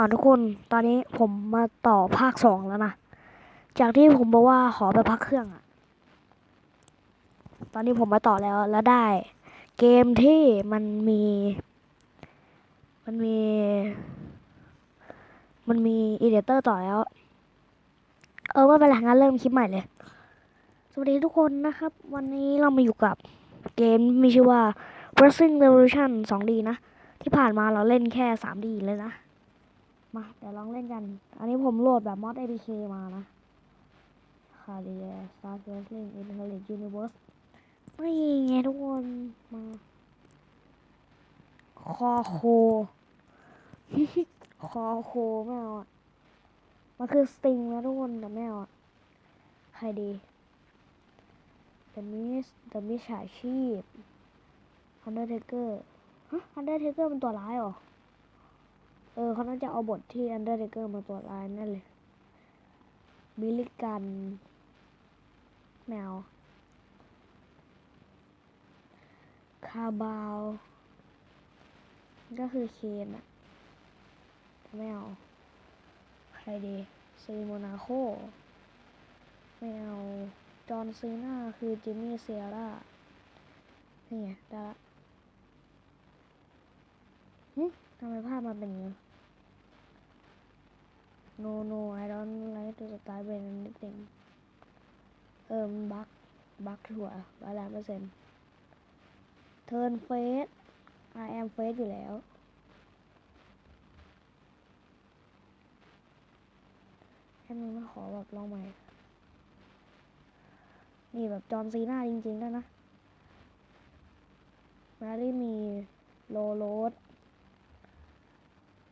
อ่าทุกคนตอนนี้ผมมาต่อภาคสองแล้วนะ จากที่ผมบอกว่าขอไปพักเครื่องอะตอนนี้ผมมาต่อแล้วแล้วได้ เกมที่มันมี มันมี มันมีอีเดเตอร์ต่อแล้ว เออไม่เป็นไรงั้นเริ่มคลิปใหม่เลย สวัสดีทุกคนนะครับ วันนี้เรามาอยู่กับเกมมีชื่อว่า Wrestling Revolution 2D นะ ที่ผ่านมาเราเล่นแค่ 3D เลยนะ มาเดี๋ยวลองเล่นกัน อันนี้ผมโหลดแบบมอด APK มานะคาเรียสตาร์เวสลิงอินเทอร์เน็ตยูนิเวิร์สไม่ยิงไงทุกคนมาคอโค คอโคแมวเอาอะ มันคือสติงนะทุกคนแต่แมวอะ ใครดีเดมิสเดมิสฉาชีพอันเดอร์เทเกอร์ฮะอันเดอร์เทเกอร์เป็นตัวร้ายหรอ เออเขาน่าจะเอาบทที่ Undertaker มาตัวร้ายนั่นเลยบิลิกันแมวคาบาว ก็คือเคนอะไม่เอา ใครดีซีโมนาโค ไม่เอา จอห์นซีนาคือจิมมี่เซียร่า นี่ไงได้ละทำไมภาพมันเป็นอย่างนี้ no no I don't like to start with anything เอิมบักบักถั่วร้อยล้านเปอร์เซ็นต์ turn face I am face อยู่แล้ว แค่นี้มาขอแบบลองใหม่ นี่แบบจอห์ซีน่าจริงๆด้วยนะ มาได้มีโลโรส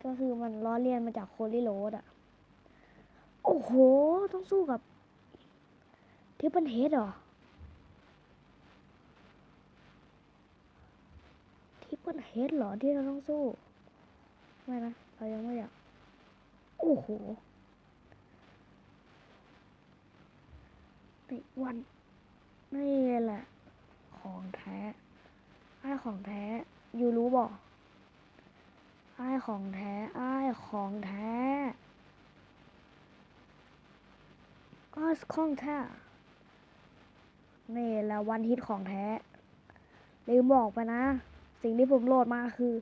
ก็คือมันล้อเลียนมาจากโคลิโรสอะ โอ้โห ต้องสู้กับทิปเปิลเฮดเหรอทิปเปิลเฮดเหรอที่เราต้องสู้ ไม่นะ เรายังไม่อยาก โอ้โหติวันนี่แหละ ของแท้ไอ้ของแท้ อยู่รู้บอกไอ้ของแท้ไอ้ของแท้ อ้ายของแท้นี่แหละวันฮิตของแท้ ลืมบอกไปนะ สิ่งที่ผมโหลดมาคือ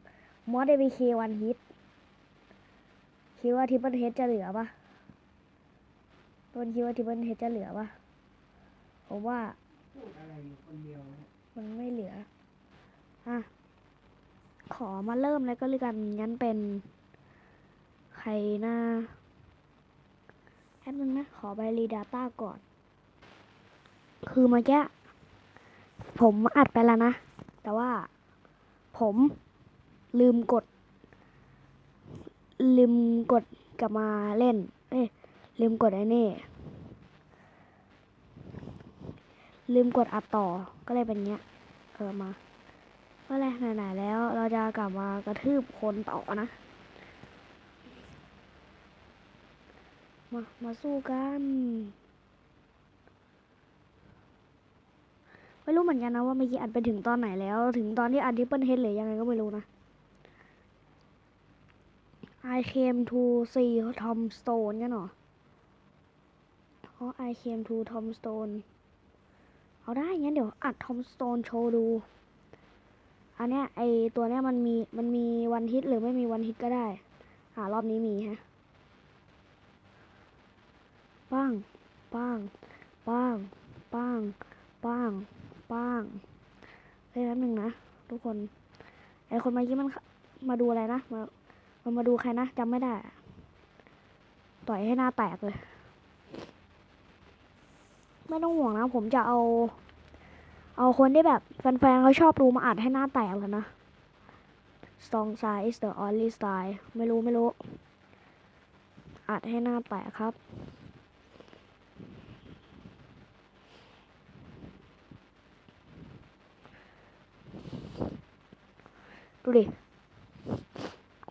มอสเด APK วันฮิต คิดว่าทิปเปิลเฮดจะเหลือปะต้นคิดว่าทิปเปิลเฮดจะเหลือปะผมว่าะไรอยู่คนเดียวมันไม่เหลือ อะ ขอมาเริ่มเลยก็แล้วกันงั้นเป็น ใครหนะ แป๊บนึงนะ ขอไปรีดาต้าก่อน คือเมื่อกี้ผมอัดไปแล้วนะ แต่ว่าผมลืมกด ลืมกดกลับมาเล่น เอ้ยลืมกดไอ้นี่ ลืมกดอัดต่อ ก็เลยเป็นเงี้ย เออมาก็เลยไหนๆแล้วเราจะกลับมากระทืบคนต่อนะ มา มาสู้กันไม่รู้เหมือนกันนะว่าเมื่อกี้อัดไปถึงตอนไหนแล้ว ถึงตอนที่อัดทิปเปิลเฮดหรือยังไงก็ไม่รู้นะ I came to see Tom Stone กันหรอเพราะ I came to Tom Stone เอาได้งั้นเดี๋ยวอัด Tom Stone โชว์ดู อันเนี้ยไอตัวเนี้ยมันมีมันมีวันฮิตหรือไม่มีวันฮิตก็ได้ อ่ารอบนี้มีฮะ ปังปังปังปังปังปังเฮ้ยแป๊บนึงนะทุกคนไอคนเมื่อกี้มันมาดูอะไรนะมามันมาดูใครนะจำไม่ได้ ต่อยให้หน้าแตกเลย ไม่ต้องห่วงนะ ผมจะเอา เอาคนที่แบบแฟนๆเขาชอบดูมาอัดให้หน้าแตกเลยนะ Song side is the only style ไม่รู้ไม่รู้ อัดให้หน้าแตกครับ ดูดิ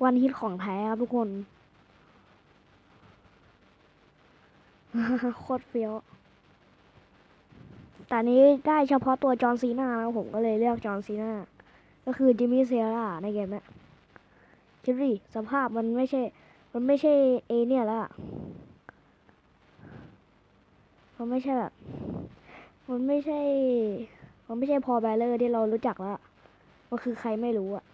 วันฮิตของแท้ครับทุกคน โคตรเฟี้ยว แต่นี้ได้เฉพาะตัวจอห์นซีนาแล้วผมก็เลยเลือกจอห์นซีนาก็คือจิมมี่เซียร่าในเกมนี้ยคิดดิสภาพมันไม่ใช่ มันไม่ใช่เอเนี่ยละมันไม่ใช่แบบ มันไม่ใช่ มันไม่ใช่พอแบลเลอร์ที่เรารู้จักแล้วอะมันคือใครไม่รู้อะ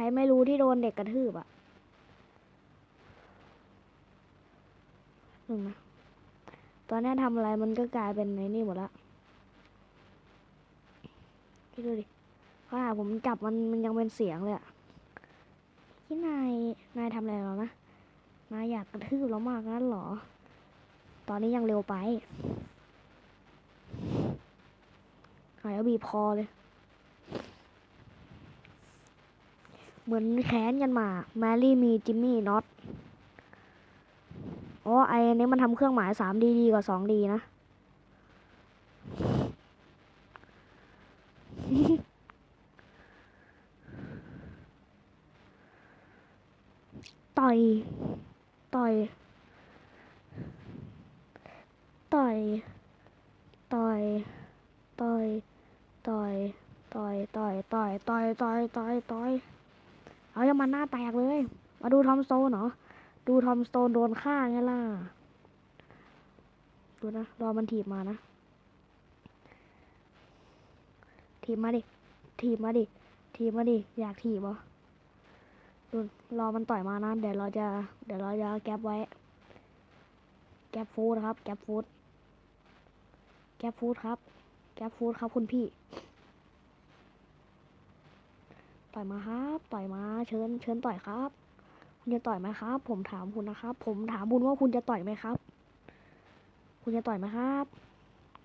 รไม่รู้ที่โดนเด็กกระทืบอะหนึ่งนะ ตอนนี้ทำอะไรมันก็กลายเป็นในนี่หมดละคิดดูดิขนาดผมจับมันมันยังเป็นเสียงเลยอะที่นาย นายทำอะไรเรานะ นายอยากกระทืบเรามากงั้นหรอ ตอนนี้ยังเร็วไปหายเอาบีบคอเลย เหมือนแค้นกันมา แมรี่มีจิมมี่น็อตอ๋อไอ้นนี้มันทำเครื่องหมาย 3D ดีดีกว่า 2D นะ ต่อย ต่อย ต่อย ต่อย ต่อย ต่อย ต่อย ต่อย ต่อย ต่อย ต่อย ต่อยต่อย เอาอย่ามันหน้าแตกเลย มาดูทอมสโตนเหรอ ดูทอมสโตนโดนฆ่าไงล่ะ ดูนะ รอมันถีบมานะ ถีบมาดิ ถีบมาดิ ถีบมาดิ อยากถีบเหรอดูรอมันต่อยมานะ เดี๋ยวเราจะ เดี๋ยวเราจะแก๊ปไว้ แก๊ปฟูดครับ แก๊ปฟูดแก๊ปฟูดครับ แก๊ปฟูดครับคุณพี่ ต่อยมาครับ ต่อยมา เชิญ เชิญต่อยครับ คุณจะต่อยไหมครับ ผมถามคุณนะครับ ผมถามคุณว่าคุณจะต่อยไหมครับ คุณจะต่อยไหมครับ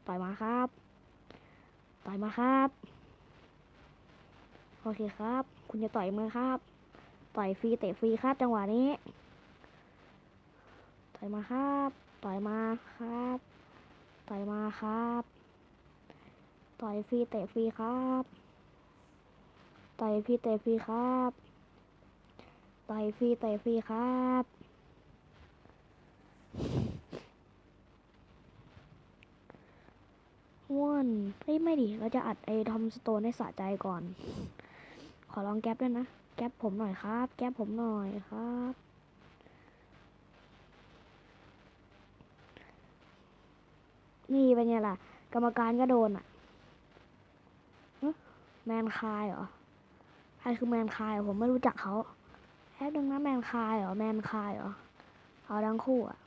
ต่อยมาครับ ต่อยมาครับ โอเคครับ คุณจะต่อยมือครับ ต่อยฟรีเตะฟรีครับจังหวะนี้ ต่อยมาครับ ต่อยมาครับ ต่อยมาครับ ต่อยฟรีเตะฟรีครับ ต่อยฟรีเตะฟรีครับต่อยฟรีเตะฟรีครับว่วนเฮ้ยไม่ดิเราจะอัดไอ้ทอมสโตนให้สะใจก่อน ขอลองแก๊ปด้วยนะ แก๊ปผมหน่อยครับ แก๊ปผมหน่อยครับนี่เป็นไงล่ะ กรรมการก็โดนอะ แมนคายเหรอ ใครคือแมนคายผมไม่รู้จักเขาแค่นึงนะแมนคายเหรอแมนคายเหรอเอาทั้งคู่อะ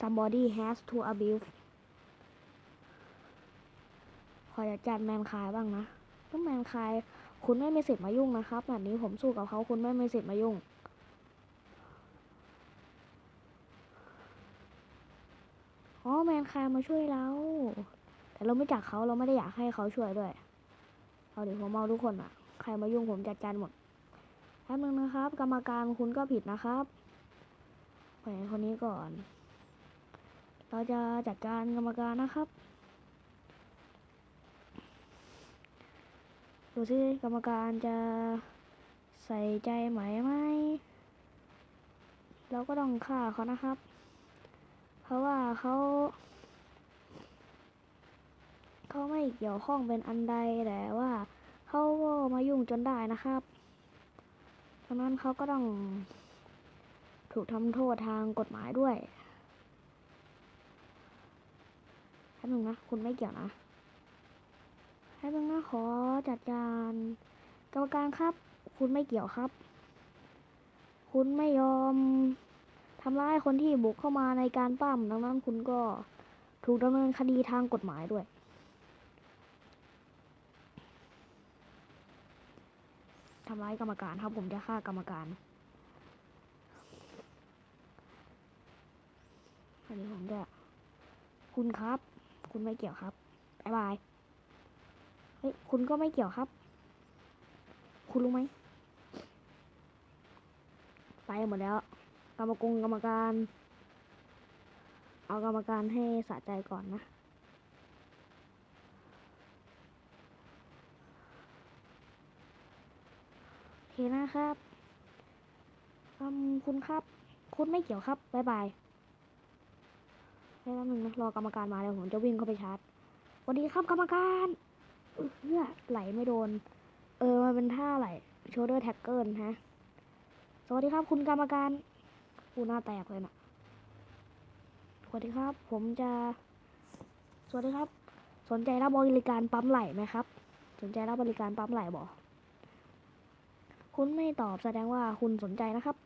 somebody has to abuse ขอจัดการแมนคายบ้างนะก็แมนคาย คุณไม่มีสิทธิ์มายุ่งนะครับ แบบนี้ผมสู้กับเขาคุณไม่มีสิทธิ์มายุ่ง อ๋อแมนคายมาช่วยเรา แต่เราไม่จักเขาเราไม่ได้อยากให้เขาช่วยด้วย เอาเดี๋ยวผมเอาทุกคนอะใครมายุ่งผมจัดการหมดแป๊บนึงนะครับ กรรมการคุณก็ผิดนะครับไปคนนี้ก่อน เราจะจัดการกรรมการนะครับ ดูสิกรรมการจะใส่ใจไหมไหม เราก็ต้องฆ่าเขานะครับ เพราะว่าเขา เขาไม่เกี่ยวข้องเป็นอันใดแต่ว่าเขาก็มายุ่งจนได้นะครับดังนั้นเขาก็ต้องถูกทำโทษทางกฎหมายด้วยแป๊บนึงนะ คุณไม่เกี่ยวนะแป๊บนึงนะขอจัดการกรรมการครับ คุณไม่เกี่ยวครับ คุณไม่ยอมทำร้ายคนที่บุกเข้ามาในการปั้มดังนั้นคุณก็ถูกดำเนินคดีทางกฎหมายด้วย ทำร้ายกรรมการครับผมจะฆ่ากรรมการอันนี้ผมจะคุณครับ คุณไม่เกี่ยวครับบายบายเฮ้ยคุณก็ไม่เกี่ยวครับ คุณรู้ไหมไปหมดแล้ว กรรมกรกรรมการ เอากรรมการให้สะใจก่อนนะ โอ เคนะครับอืมคุณครับ คุณไม่เกี่ยวครับบายบายแป๊บนึงนะรอกรรมการมาแล้วผมจะวิ่งเข้าไปชาร์จสวัสดีครับกรรมการเอื้อไหลไม่โดน เออมันเป็นท่าไหลโชเดอร์แท็กเกิลฮะสวัสดีครับคุณกรรมการกูหน้าแตกเลยนะสวัสดีครับ ผมจะ สวัสดีครับ สนใจรับบริการปั๊มไหลไหมครับ สนใจรับบริการปั๊มไหลบอ คุณไม่ตอบแสดงว่าคุณสนใจนะครับ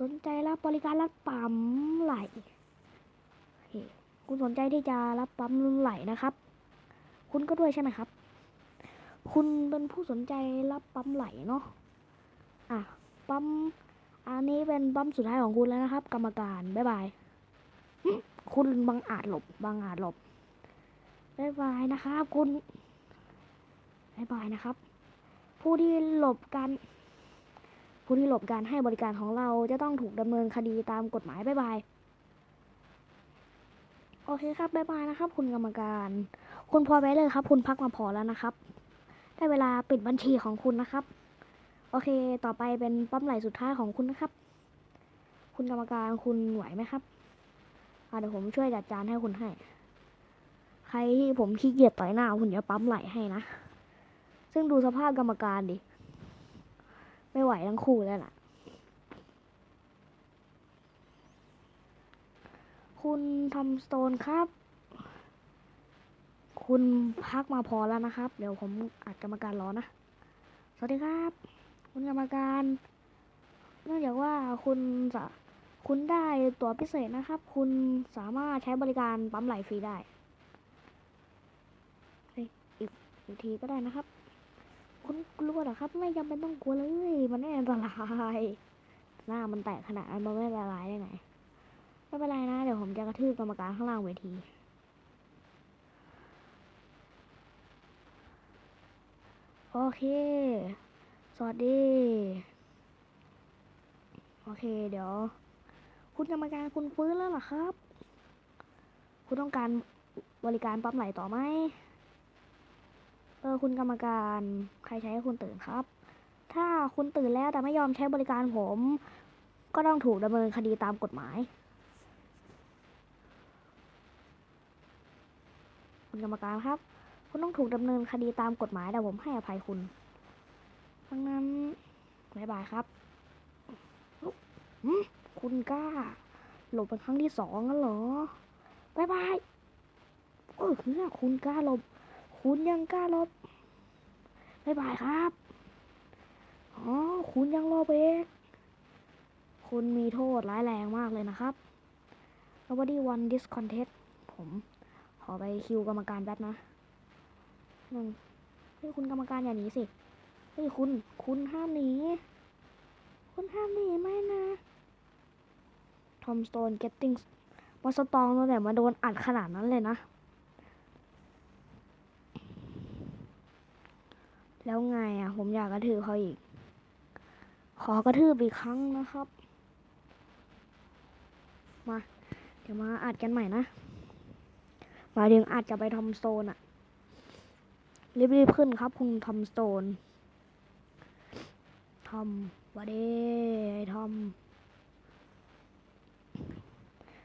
สนใจรับบริการรับปั๊มไหลคุณสนใจที่จะรับปั๊มไหลนะครับ คุณก็ด้วยใช่ไหมครับ คุณเป็นผู้สนใจรับปั๊มไหลเนาะอะปั๊มอันนี้เป็นปั๊มสุดท้ายของคุณแล้วนะครับ กรรมการบ๊ายบายคุณบังอาจหลบบังอาจหลบบ๊ายบายนะครับ คุณบ๊ายบายนะครับ ผู้ที่หลบการผู้ที่หลบการให้บริการของเราจะต้องถูกดำเนินคดีตามกฎหมายบ๊ายบายโอเคครับบ๊ายบายนะครับ คุณกรรมการ คุณพอไปเลยครับ คุณพักมาพอแล้วนะครับ ได้เวลาปิดบัญชีของคุณนะครับ โอเค ต่อไปเป็นปั๊มไหลสุดท้ายของคุณนะครับ คุณกรรมการคุณไหวไหมครับเดี๋ยวผมช่วยจัดจานให้คุณให้ ใครที่ผมขี้เกียจต่อยหน้าคุณจะปั๊มไหลให้นะ ซึ่งดูสภาพกรรมการดิ ไม่ไหวทั้งคู่แล้วล่ะ คุณทำสโตนครับ คุณพักมาพอแล้วนะครับ เดี๋ยวผมอัดกรรมการรอนะ สวัสดีครับ คุณกรรมการ เนื่องจากว่าคุณสะคุณได้ตั๋วพิเศษนะครับ คุณสามารถใช้บริการปั๊มไหลฟรีได้ อีกอีกทีก็ได้นะครับ คุณกลัวเหรอครับ ไม่จำเป็นต้องกลัวเลย มันไม่อันตราย หน้ามันแตกขนาดนั้นมันไม่ละลายได้ไง ไม่เป็นไรนะ เดี๋ยวผมจะกระทืบกรรมการข้างล่างเวทีโอเค สวัสดี โอเค เดี๋ยว คุณกรรมการคุณฟื้นแล้วเหรอครับ คุณต้องการบริการปั๊มไหลต่อไหม เออคุณกรรมการใครใช้ให้คุณตื่นครับ ถ้าคุณตื่นแล้วแต่ไม่ยอมใช้บริการผม ก็ต้องถูกดำเนินคดีตามกฎหมาย คุณกรรมการครับ คุณต้องถูกดำเนินคดีตามกฎหมายแต่ผมให้อภัยคุณดังนั้นบายบายครับหึคุณกล้า หลบเป็นครั้งที่สองแล้วเหรอบายบายเออคุณกล้าหลบ คุณยังกล้าลบบายบายครับ อ๋อ คุณยังหลบเองคุณมีโทษร้ายแรงมากเลยนะครับ nobody won this contest ผม ขอไปคิวกรรมการแป๊บนะหนึ่งเฮ้ยคุณกรรมการอย่าหนีสิ เฮ้ยคุณ คุณห้ามหนี คุณห้ามหนีไม่นะทอมสโตนเก็ตติ้งมาสตองตั้งแต่มาโดนอัดขนาดนั้นเลยนะ แล้วไงอะ ผมอยากกระทืบเขาอีก ขอกระทืบอีกครั้งนะครับ มา เดี๋ยวมาอัดกันใหม่นะหมายถึงอาจจะไปทอมโตนอะรีบๆขึ้นครับคุณทอมโตนทอมวะเดทอม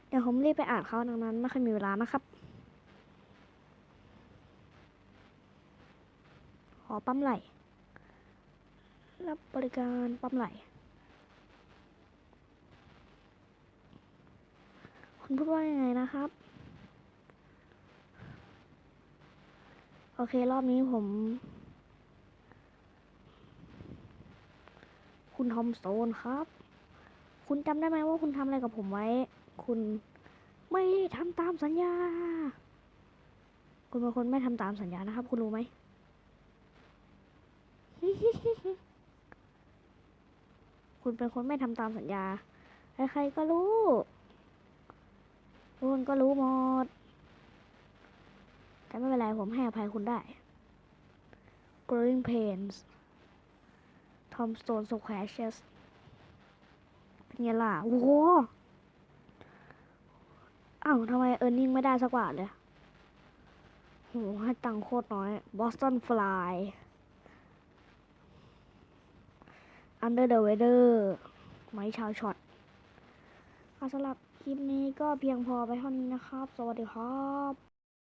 เดี๋ยวผมรีบไปอ่านเขาดังนั้นไม่ค่อยมีเวลานะครับ อปั๊มไหลรับบริการปั๊มไหลคุณพูดว่ายังไงนะครับ โอเครอบนี้ผม คุณทอมโตนครับ คุณจำได้ไหมว่าคุณทำอะไรกับผมไว้ คุณไม่ได้ทำตามสัญญา คุณเป็นคนไม่ทำตามสัญญานะครับ คุณรู้ไหม คุณเป็นคนไม่ทำตามสัญญา ใครๆก็รู้ทุกคนก็รู้หมด แต่ไม่เป็นไรผมให้อภัยคุณได้ growing pains Tom Stone Squashes เป็นไงล่ะ โอ้โหอ้าวทำไมเออร์เน็งไม่ได้สักบาทเลยโหให้ตังค์โคตรน้อย Boston Fly Under the Weather ไม้ชาวช็อตสำหรับคลิปนี้ก็เพียงพอไปเท่านี้นะครับ สวัสดีครับ